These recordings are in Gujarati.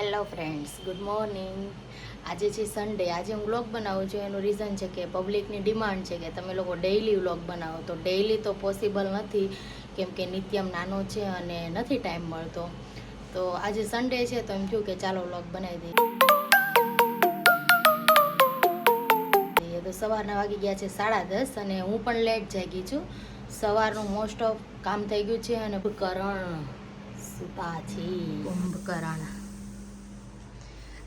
Hello friends, good morning. આજે છે સન્ડે આજે હું વ્લોગ બનાવું છું, એનું રીઝન છે કે પબ્લિકની ડિમાન્ડ છે કે તમે લોકો ડેઈલી વ્લોગ બનાવો. તો ડેઈલી તો પોસિબલ નથી, કેમ કે નિત્યમ નાનો છે અને નથી ટાઈમ મળતો. તો આજે સન્ડે છે, તો એમ થયું કે ચાલો વ્લોગ બનાવી દઈએ. તો સવારના વાગી ગયા છે સાડા દસ અને હું પણ લેટ જાગી છું. સવારનું મોસ્ટ ઓફ કામ થઈ ગયું છે અને કરણ સુતા છે કુંભકરણ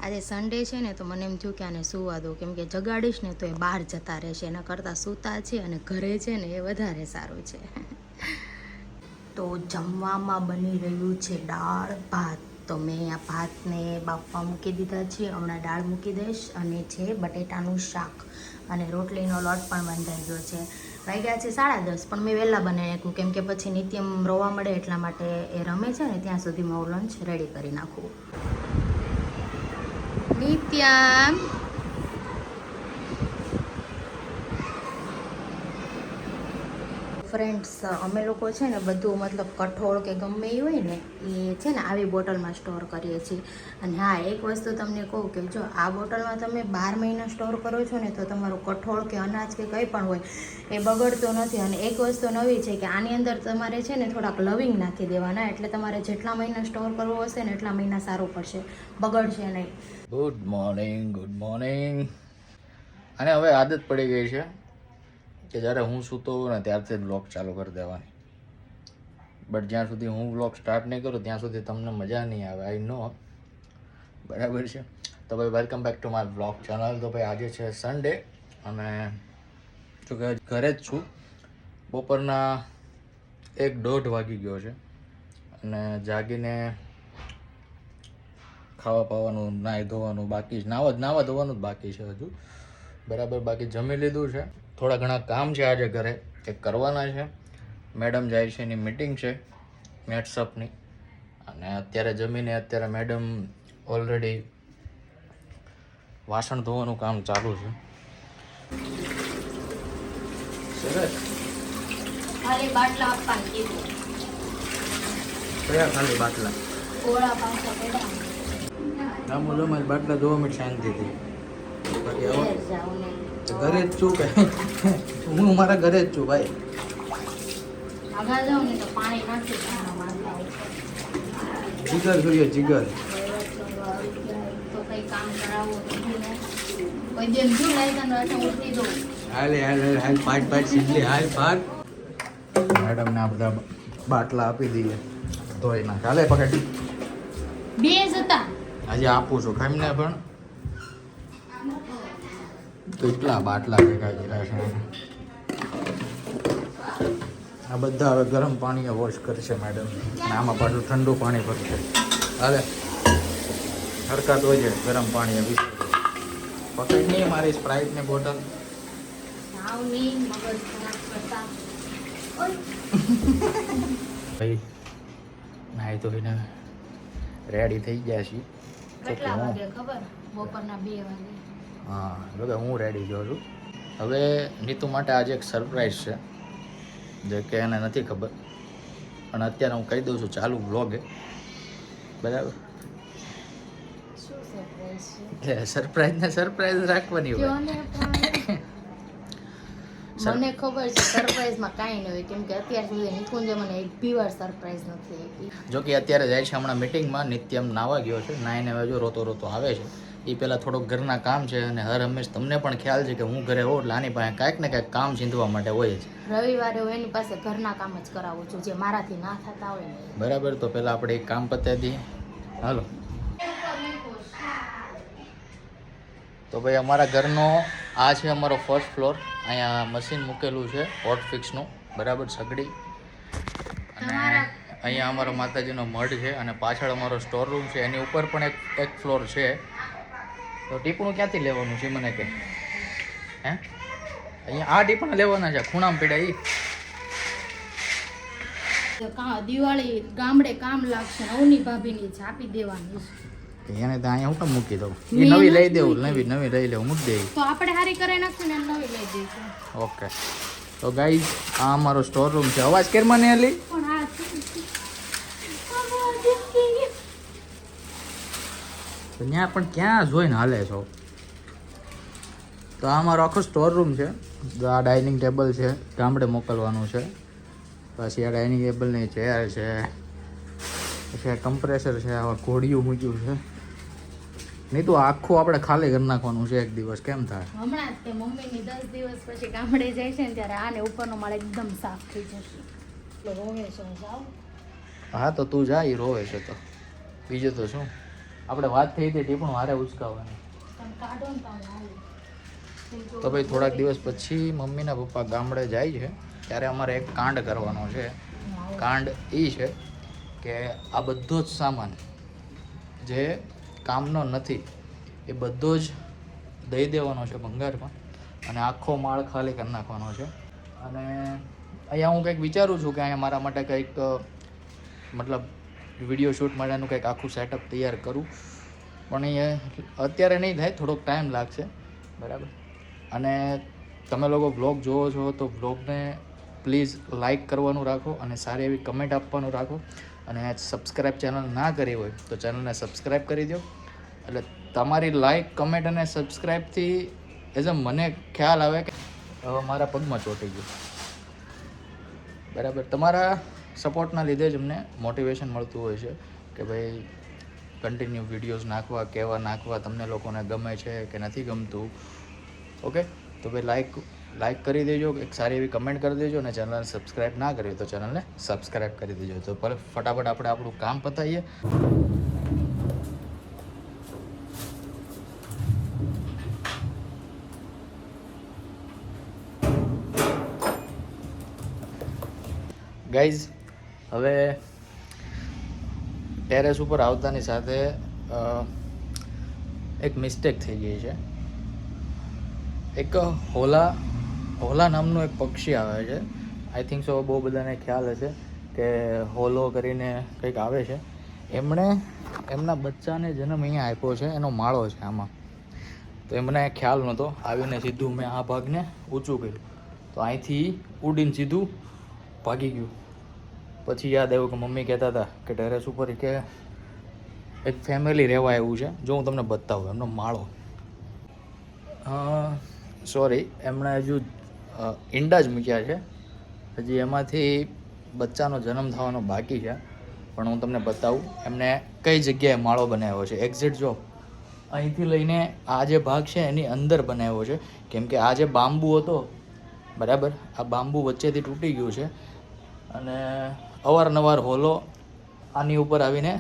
આજે સન્ડે છે ને, તો મને એમ થયું કે આને સુવા દો કેમ કે જગાડીશ ને, તો એ બહાર જતા રહેશે. એના કરતાં સૂતા છે અને ઘરે છે ને, એ વધારે સારું છે. તો જમવામાં બની રહ્યું છે દાળ, ભાત. તો મેં આ ભાતને બાફવા મૂકી દીધા છે. હમણાં દાળ મૂકી દઈશ અને છે બટેટાનું શાક. અને રોટલીનો લોટ પણ બંધાઈ ગયો છે. વાગ્યા છે સાડા દસ, પણ મેં વહેલા બનાવી નાખ્યું. કેમ કે પછી નિત્યમ રોવા મળે એટલા માટે એ રમે છે ને, ત્યાં સુધીમાં હું લંચ રેડી કરી નાખું. નિત્યમ ફ્રેન્ડ્સ અમે લોકો છે ને બધું મતલબ કઠોળ કે ગમે એ હોય ને એ છે ને આવી બોટલમાં સ્ટોર કરીએ છીએ. અને હા, એક વસ્તુ તમને કહું કે જો આ બોટલમાં તમે બાર મહિના સ્ટોર કરો છો ને, તો તમારું કઠોળ કે અનાજ કે કંઈ પણ હોય, એ બગડતો નથી. અને એક વસ્તુ નવી છે કે આની અંદર તમારે છે ને થોડાક લવિંગ નાખી દેવાના, એટલે તમારે જેટલા મહિના સ્ટોર કરવો હશે ને, એટલા મહિના સારું પડશે. બગડશે નહીં. ગુડ મોર્નિંગ ગુડ મોર્નિંગ અને હવે આદત પડી ગઈ છે. કે જ્યારે હું સૂતો હોઉં ને ત્યારથી જ બ્લોગ ચાલુ કરી દેવાની. બટ જ્યાં સુધી હું બ્લોગ સ્ટાર્ટ નહીં કરું, ત્યાં સુધી તમને મજા નહીં આવે. આઈ નો બરાબર છે? તો ભાઈ welcome back to my blog channel તો ભાઈ, આજે છે સન્ડે અને જો કે ઘરે જ છું. બપોરના એક દોઢ વાગી ગયો છે અને જાગીને ખાવા પાવાનું, નાહી ધોવાનું બાકી નાવા નાવા ધોવાનું જ બાકી છે હજુ. બરાબર, બાકી જમી લીધું છે. થોડા ઘણા કામ છે આજે ઘરે એ કરવાના છે. મેડમ જાય છે એની મિટિંગ છે મેટ્સઅપની અને અત્યારે જમીને અત્યારે મેડમ ઓલરેડી વાસણ ધોવાનું કામ ચાલુ છે. સરસ. ખાલી બાટલા આપવાનું કીધું. કયા ખાલી બાટલા? ગોળા આમ મારી બાટલા ધોવા માટે શાંતિથી. ઘેર ને. જ છું કે? હું મારા ઘરે જ છું ભાઈ. ને. જીગર જોઈએ જીગર. ને. હાલે હાલ હાલ હાલ પાટ પાટ હાલ પાટ મેડમને આ બધા બાટલા આપી દઈએ. ધોઈ નાખ. હાલે પકડ. બે જતા આજે આપું છું ખાઈને પણ. કેટલા બાટલા ભેગા કર્યા છે આ બધા હવે ગરમ પાણીએ વોશ કરશે મેડમ આમાં પાછું ઠંડુ પાણી ભરશે. અરે હરકત હોય છે, ગરમ પાણીએ પકડ નહીં મારી સ્પ્રાઇટની બોટલ ભાઈ, નાહી ધોઈને રેડી થઈ ગયા છીએ. ખબર? બપોરના બે વાગે. હા જો કે હું રેડી જો છું. હવે નીતુ માટે આજે એક સરપ્રાઈઝ છે જે કે એને નથી ખબર. પણ અત્યારે હું કહી દઉં છું ચાલુ બ્લોગે બરાબર? સરપ્રાઈઝ એટલે ને સરપ્રાઈઝ રાખવાની હોય. મને ખબર છે સરપ્રાઈઝમાં કાંઈ ન હોય. કેમ કે અત્યાર સુધી નિકુંજે મને એક બી વાર સરપ્રાઈઝ નથી જો કે અત્યારે જાય છે હમણાં મિટિંગમાં નિત્યમ નાવા ગયો છે. નાઈને હવે જો રોતો રોતો આવે છે. એ પહેલાં થોડોક ઘરના કામ છે અને હર હંમેશ તમને પણ ખ્યાલ છે કે હું ઘરે હોઉં એટલે આની પાસે કાંઈક ને કાંઈક કામ ચીંધવા માટે હોય જ. રવિવારે હું એની પાસે ઘરના કામ જ કરાવું છું જે મારાથી ના થતા હોય બરાબર તો પહેલાં આપણે એક કામ પતાવી દઈએ. હાલો. તો ભાઈ અમારા ઘરનો આ છે અમારો ફર્સ્ટ ફ્લોર અહીંયા મશીન મૂકેલું છે હોટ ફિક્સનું બરાબર સગડી. અને અહીંયા અમારો માતાજીનો મઢ છે અને પાછળ અમારો સ્ટોર રૂમ છે. એની ઉપર પણ એક એક ફ્લોર છે. તો ટીપણું ક્યાંથી લેવાનું છે મને કે હે? અહીંયા આ ટીપણા લેવાના છે ખૂણામાં પીડા એ કા દિવાળી ગામડે કામ લાગશે ને અવની ભાભીની આપી દેવાની છે. એને તો અહીંયા હું કેમ મૂકી દઉં? એ નવી લઈ દેવું નવી નવી લઈ લેવું મૂકી દેવી તો આપણે હારી કરી નાખશું ને નવી લઈ દઈશું ઓકે. તો ગાઈઝ આ અમારો સ્ટોર રૂમ છે. અવાજ કેરમાં નહીં આલી પણ છે. આ બાજુ કે- તો ત્યાં પણ ક્યાં જોઈને હાલે છો? તો આ મારો આખો સ્ટોર રૂમ છે. તો આ ડાઇનિંગ ટેબલ છે ગામડે મોકલવાનું છે. પછી આ ડાઇનિંગ ટેબલની ચેર છે. પછી આ કમ્પ્રેસર છે આવા ઘોડિયું મૂક્યું છે. નહીં તો આખું આપણે ખાલી કરી નાખવાનું છે એક દિવસ કેમ થાય? હમણાં જ તે મમ્મીની દસ દિવસ પછી ગામડે જાય છે ને ત્યારે આને ઉપરનો માળ એકદમ સાફ થઈ જશે. રોવે છે હા તો તું જા ઈ રોવે છે તો. બીજું તો શું? આપણે વાત થઈ હતી તે પણ વારે ઉચકાવવાની. તમે કાઢો ને તમે હાલે તો ભાઈ થોડાક દિવસ પછી મમ્મીના પપ્પા ગામડે જાય છે ત્યારે અમારે એક કાંડ કરવાનો છે. કાંડ એ છે કે આ બધો જ સામાન જે કામનો નથી એ બધો જ દઈ દેવાનો છે ભંગારમાં અને આખો માળ ખાલી કરી નાખવાનો છે. અને અહીંયા હું કંઈક વિચારું છું કે અહીંયા મારા માટે કંઈક મતલબ વીડિયો શૂટ માટેનું કંઈક આખું સેટઅપ તૈયાર કરું. પણ એ અત્યારે નહીં થાય, થોડોક ટાઈમ લાગશે. બરાબર? અને તમે લોકો બ્લોગ જોવો છો, તો બ્લોગને પ્લીઝ લાઈક કરવાનું રાખો અને સારી એવી કમેન્ટ આપવાનું રાખો. અને સબસ્ક્રાઈબ ચેનલ ના કરી હોય, તો ચેનલને સબસ્ક્રાઈબ કરી દો. એટલે તમારી લાઈક કમેન્ટ અને સબસ્ક્રાઈબથી એઝ અ મને ખ્યાલ આવે કે હવે મારા પગમાં ચોંટી ગયું. બરાબર? તમારા સપોર્ટના લીધે જ અમને મોટિવેશન મળતું હોય છે કે ભાઈ કન્ટિન્યુ વિડીયોઝ નાખવા કેવા નાખવા તમને લોકોને ગમે છે કે નથી ગમતું. ઓકે તો ભાઈ લાઈક લાઈક કરી દેજો, એક સારી એવી કમેન્ટ કરી દેજો અને ચેનલને સબસ્ક્રાઈબ ના કરી તો ચેનલને સબસ્ક્રાઈબ કરી દેજો. તો પર ફટાફટ આપણે આપણું કામ પતાવીએ. ગાઈઝ હવે ટેરેસ ઉપર આવતાની સાથે એક મિસ્ટેક થઈ ગઈ છે. એક હોલા હોલા નામનું એક પક્ષી આવે છે. આઈ થિંક સો બહુ બધાને ખ્યાલ હશે કે હોલો કરીને કંઈક આવે છે. એમણે, એમના બચ્ચાને જન્મ અહીંયા આપ્યો છે, એનો માળો છે આમાં. તો એમને ખ્યાલ નહોતો. આવીને સીધું મેં આ ભાગને ઊંચું કર્યું. તો અહીંથી ઉડીને સીધું ભાગી ગયું. પછી યાદ આવ્યું કે મમ્મી કહેતા હતા કે ટેરેસ ઉપર કે એક ફેમિલી રહેવા આવ્યું છે, જો હું તમને બતાવું, એમનો માળો. સોરી એમણે હજુ ઈંડા જ મૂક્યા છે. હજી એમાંથી બચ્ચાનો જન્મ થવાનો બાકી છે, પણ હું તમને બતાવું, એમને કઈ જગ્યાએ માળો બનાવ્યો છે. એક્ઝેક્ટ જો. અહીંથી લઈને આ જે ભાગ છે, એની અંદર બનાવ્યો છે. કેમ કે આ જે બાંબુ હતો, બરાબર, આ બાંબુ વચ્ચેથી તૂટી ગયું છે. અને અવારનવાર હોલો આની ઉપર આવીને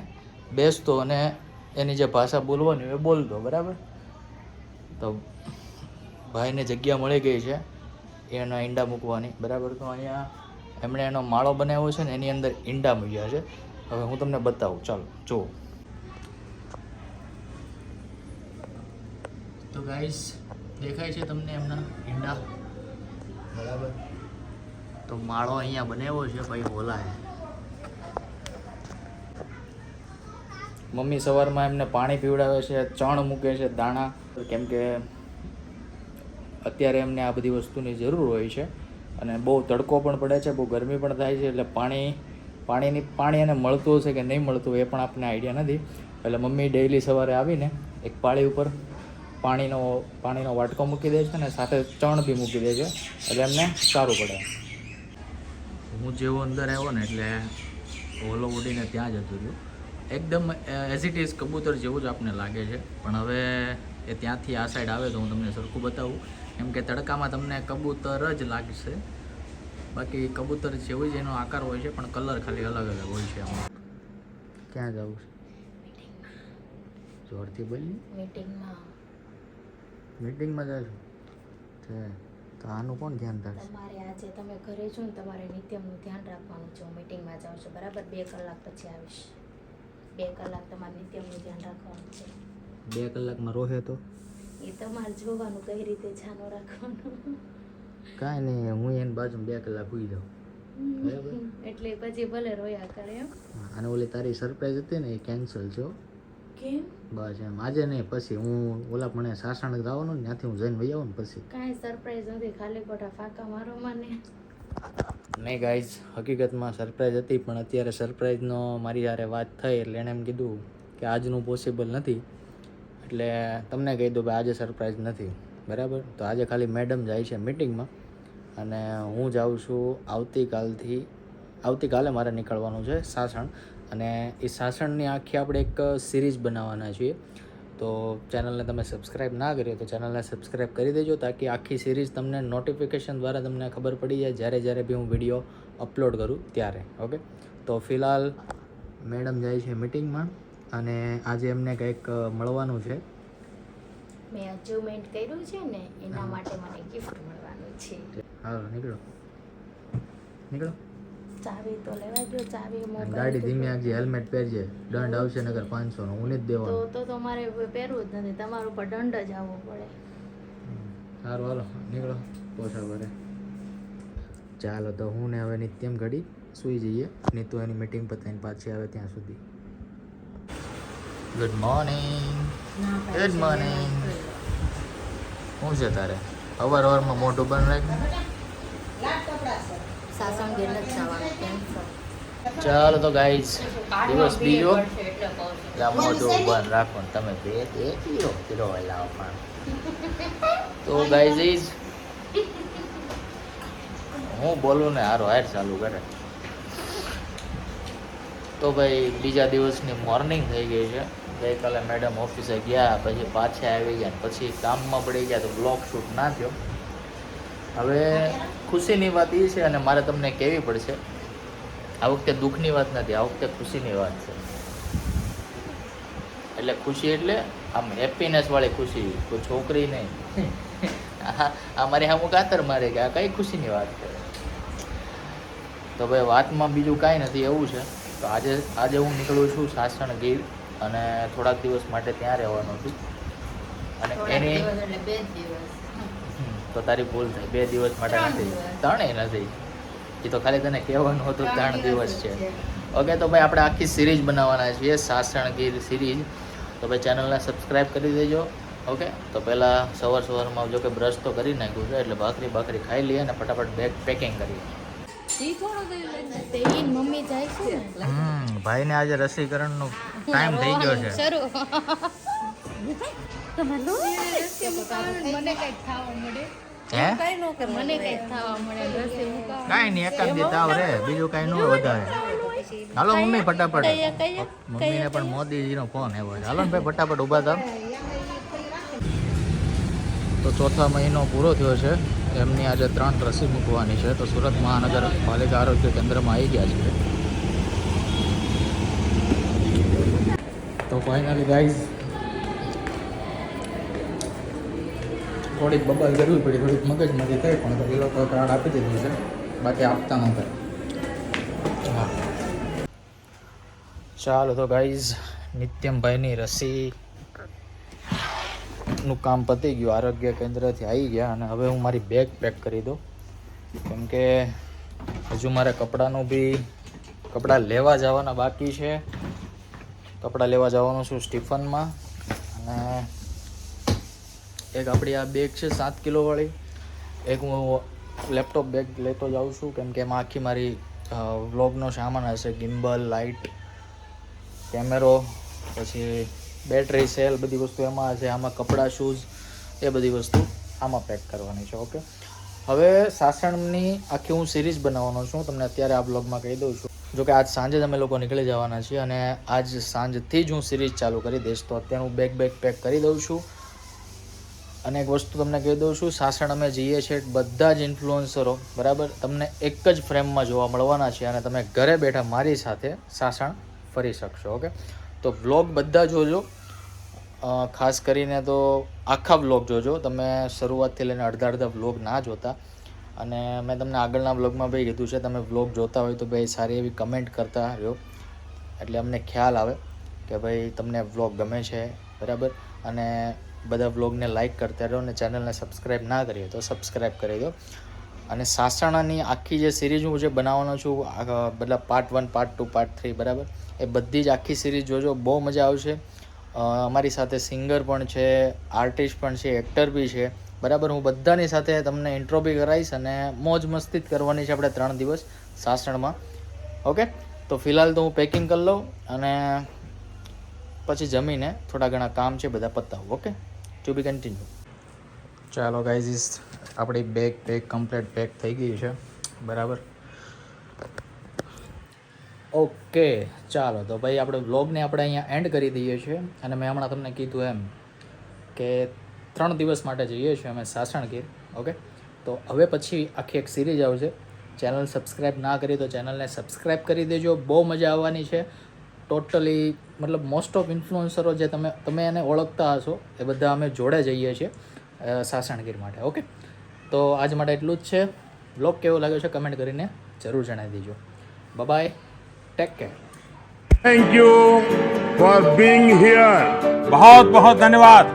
બેસતો અને એની જે ભાષા બોલવાની એ બોલતો, બરાબર? તો ભાઈને જગ્યા મળી ગઈ છે, એના ઈંડા મૂકવાની, બરાબર? તો અહીંયા એમણે એનો માળો બનાવ્યો છે ને એની અંદર ઈંડા મૂક્યા છે. હવે હું તમને બતાવું, ચાલો, જુઓ. તો ગાઈસ, દેખાય છે તમને એમના ઈંડા? બરાબર? તો માળો અહીંયા બનાવ્યો છે, ભાઈ હોલાએ. મમ્મી સવારમાં એમને પાણી પીવડાવે છે, ચણ મૂકે છે, દાણા. કેમ કે અત્યારે એમને આ બધી વસ્તુની જરૂર હોય છે અને બહુ તડકો પણ પડે છે, બહુ ગરમી પણ થાય છે, એટલે પાણી, પાણીની, પાણી એને મળતું હશે કે નહીં મળતું એ પણ આપણને આઈડિયા નથી. એટલે મમ્મી ડેઈલી સવારે આવીને એક પાળી ઉપર પાણીનો પાણીનો વાટકો મૂકી દે છે અને સાથે ચણ બી મૂકી દે છે, એટલે એમને સારું પડે. હું જેવો અંદર આવ્યો ને એટલે ઓલો ઉડીને ત્યાં જતો રહ્યો. એકદમ એઝ ઇટ ઇઝ કબૂતર જેવું જ આપને લાગે છે. પણ હવે એ ત્યાંથી આ સાઈડ આવે તો હું તમને સરખું બતાવું. કેમ કે તડકામાં તમને કબૂતર જ લાગશે. બાકી કબૂતર જેવું જ એનો આકાર હોય છે પણ કલર ખાલી અલગ અલગ હોય છે આમાં. ક્યાં જવું છે? જોરથી બોલી મીટિંગમાં મીટિંગમાં જાય છે. તો આનું કોણ ધ્યાન રાખશે? તમારે આજે તમે ઘરે છો ને તમારે નિત્યમનું ધ્યાન રાખવાનું છે. હું મીટિંગમાં જાઉં છું. બરાબર? બે કલાક પછી આવીશ. બે કલાક તમારે નિત્યમનું ધ્યાન રાખવાનું છે. બે કલાકમાં રોહે તો? એ તમારે જોવાનું કઈ રીતે છાનો રાખવાનું. કાંઈ નહીં હું એની બાજુમાં બે કલાક ઉઈ જાઉં. બરાબર. એટલે પછી ભલે રોયા કરે એમ. અને ઓલી તારી સરપ્રાઈઝ હતી ને એ કેન્સલ છો. કેમ? બસ એમ. આજે નહીં પછી હું ઓલા પણ સાસણ જવાનું ને ત્યાંથી હું જઈને વહી આવું ને પછી. કાંઈ સરપ્રાઈઝ નથી ખાલી ખોટા ફાંકા મારો મને. નહીં ગાઈઝ હકીકતમાં સરપ્રાઈઝ હતી, પણ અત્યારે સરપ્રાઈઝનો મારી યારે વાત થઈ એટલે એણે એમ કીધું કે આજનું પોસિબલ નથી. એટલે તમને કહી દઉં કે આજે સરપ્રાઈઝ નથી. બરાબર? તો આજે ખાલી મેડમ જાય છે મિટિંગમાં અને હું જાઉં છું આવતીકાલથી, આવતીકાલે મારે નીકળવાનું છે સાસણ. અને એ સાસણની આખી આપણે એક સિરીઝ બનાવવાના છીએ. તો ચેનલને તમે સબસ્ક્રાઈબ ના કરી હોય તો ચેનલને સબસ્ક્રાઈબ કરી દેજો તાકી આખી સિરીઝ તમને નોટિફિકેશન દ્વારા તમને ખબર પડી જાય જ્યારે જ્યારે બી હું વીડિયો અપલોડ કરું ત્યારે ઓકે તો ફિલહાલ મેડમ જાય છે મિટિંગમાં અને આજે એમને કંઈક મળવાનું છે. મેં અચીવમેન્ટ કર્યું છે ને એના માટે મને ગિફ્ટ મળવાનું છે. હાલો નીકળો. નીકળો. ચાવી તો લેવા જો ચાવી ગાડી ધીમી આગજે હેલ્મેટ પહેરજે. દંડ આવશે નગર પાંચસો નો હું નથી તો દેવાનો. તો તમારે પહેરવું જ નથી તમારું ઉપર દંડ જ આવવો પડે. સારું હાલો નીકળો પોસા ભરે. ચાલો તો હું ને હવે નિત્યમ ઘડી સૂઈ જઈએ. નીતુ એની મીટિંગ પતાવીને પાછી આવે ત્યાં સુધી. ગુડ મોર્નિંગ ગુડ મોર્નિંગ શું છે તારે? અવાર અવારમાં મોઢું બંધ રાખ. સાસણ ગીર નથી જવાનું કેન્સર ચાલો તો ગાઈસ દિવસ બીજો. એટલે મોઢું બંધ રાખો ને તમે બે બે પીરો લાવો પણ તો ગાઈઝ હું બોલું ને હારો હાર ચાલુ કરે. તો ભાઈ બીજા દિવસની મોર્નિંગ થઈ ગઈ છે. ગઈકાલે મેડમ ઓફિસે ગયા પછી પાછા આવી ગયા પછી કામમાં પડી ગયા તો બ્લોક શૂટ ના થયો. હવે ખુશીની વાત એ છે અને મારે તમને કહેવી પડશે આ વખતે દુઃખની વાત નથી આ વખતે ખુશીની વાત છે. એટલે ખુશી એટલે આમ હેપીનેસ વાળી ખુશી કોઈ છોકરી નહીં. આ મારી સામું કાતર મારે કે આ કઈ ખુશીની વાત કરે તો ભાઈ વાતમાં બીજું કાંઈ નથી એવું છે. તો આજે આજે હું નીકળું છું સાસણ ગીર અને થોડાક દિવસ માટે ત્યાં રહેવાનો છું. અને એની તો તારી ભૂલ થઈ બે દિવસ માટે નથી. ત્રણેય નથી. એ તો ખાલી તને કહેવાનું હતું ત્રણ દિવસ છે. ઓકે તો ભાઈ આપણે આખી સિરીઝ બનાવવાના છીએ. સાસણ ગીર સિરીઝ તો ભાઈ ચેનલને સબસ્ક્રાઈબ કરી દેજો. ઓકે તો પહેલાં સવાર સવારમાં જો કે બ્રશ તો કરી નાખ્યું છે એટલે ભાખરી ભાખરી ખાઈ લઈએ અને ફટાફટ બેગ પેકિંગ કરીએ. ભાઈને આજે રસીકરણનો ટાઈમ થઈ ગયો છે. મને ખાવા મળે મળે રસી કાંઈ નહીં એકાદ દી તાવ રે બીજું કાંઈ ન વધારે હાલો મમ્મી ફટાફટ મમ્મીને પણ મોદીજીનો ફોન આવ્યો છે હાલો ભાઈ ફટાફટ ઊભા થાવ તો ચોથા મહિનો પૂરો થયો છે એમની આજે ત્રણ રસી મૂકવાની છે તો સુરત મહાનગરપાલિકા આરોગ્ય કેન્દ્રમાં આવી ગયા છે તો ફાઇનલી ગાઈઝ થોડીક બબલ કરવી પડી, થોડીક મગજમાંથી થઈ, પણ એ લોકો કાર્ડ આપી દીધું છે. બાકી આપતા નહોતા. ચાલો તો ગાઈઝ નિત્યમભાઈની રસી નું કામ પતી ગયું. આરોગ્ય કેન્દ્રથી આવી ગયા અને હવે હું મારી બેગ પેક કરી દઉં. કેમ કે હજુ મારે કપડાનું બી, કપડાં લેવા જવાના બાકી છે. કપડાં લેવા જવાનું છું સ્ટીફનમાં. અને એક આપણી આ બેગ છે સાત કિલોવાળી એક હું લેપટોપ બેગ લેતો જાઉં છું, કેમ કે એમાં આખી મારી વ્લોગનો સામાન હશે ગિમ્બલ લાઇટ કેમેરો પછી બેટરી સેલ બધી વસ્તુ એમાં હશે, આમાં કપડાં શૂઝ એ બધી વસ્તુ આમાં પેક કરવાની છે ઓકે હવે સાસણની આખી હું સિરીઝ બનાવવાનો છું, તમને અત્યારે આ બ્લોગમાં કહી દઉં છું. જોકે આજ સાંજે જ અમે લોકો નીકળી જવાના છીએ અને આજ સાંજથી જ હું સિરીઝ ચાલુ કરી દઈશ, તો અત્યારે હું બેગ બેગ પેક કરી દઉં છું. અને એક વસ્તુ તમને કહી દઉં છું, સાસણ અમે જઈએ છીએ બધા જ ઇન્ફ્લુઅન્સરો બરાબર? તમને એક જ ફ્રેમમાં જોવા મળવાના છે અને તમે ઘરે બેઠા મારી સાથે સાસણ ફરી શકશો, ઓકે? તો વ્લોગ બધા જોજો. ખાસ કરીને તો આખા વ્લોગ જોજો. તમે શરૂઆતથી લઈને અડધા અડધા વ્લોગ ના જોતા. અને મેં તમને આગળના વ્લોગમાં ભાઈ કીધું છે, તમે વ્લોગ જોતા હોય તો ભાઈ સારી એવી કમેન્ટ કરતા રહ્યો એટલે અમને ખ્યાલ આવે કે ભાઈ તમને વ્લોગ ગમે છે, બરાબર? અને બધા વ્લોગને લાઇક કરતા રહો અને ચેનલને સબસ્ક્રાઈબ ના કરી તો સબસ્ક્રાઈબ કરી દો. અને સાસણાની આખી જે સિરીઝ હું જે બનાવવાનો છું મતલબ part one part two part three બરાબર? એ બધી જ આખી સિરીઝ જોજો, બહુ મજા આવશે. અમારી સાથે સિંગર પણ છે આર્ટિસ્ટ પણ છે એક્ટર બી છે. બરાબર? હું બધાની સાથે તમને ઇન્ટ્રો બી કરાવીશ અને મોજ મસ્તી કરવાની છે આપણે ત્રણ દિવસ સાસણમાં. ઓકે તો ફિલહાલ તો હું પેકિંગ કરી લઉં અને પછી જમીને થોડા ઘણા કામ છે, બધા પતાવું. ઓકે ટુ બી કન્ટિન્યુ ચાલો ગાઈઝીસ આપણી બેગ પેક કમ્પ્લીટ પેક થઈ ગઈ છે. બરાબર? ઓકે ચાલો. તો ભાઈ આપણે વ્લોગને આપણે અહીંયા એન્ડ કરી દઈએ છીએ. અને મેં હમણાં તમને કીધું એમ કે ત્રણ દિવસ માટે જઈએ છીએ અમે સાસણગીર ઓકે તો હવે પછી આખી એક સિરીઝ આવશે. ચેનલ સબસ્ક્રાઈબ ના કરી તો ચેનલને સબસ્ક્રાઈબ કરી દેજો. બહુ મજા આવવાની છે. ટોટલી મતલબ મોસ્ટ ઓફ ઇન્ફ્લુઅન્સરો જે તમે તમે એને ઓળખતા હશો, એ બધા અમે જોડે જઈએ છીએ સાસણગીર માટે, ઓકે? તો આજ માટે એટલું જ છે. બ્લોગ કેવો લાગ્યો છે કમેન્ટ કરીને જરૂર જણાવી દેજો. Bye bye take care thank you for being here બહુ બહુ ધન્યવાદ.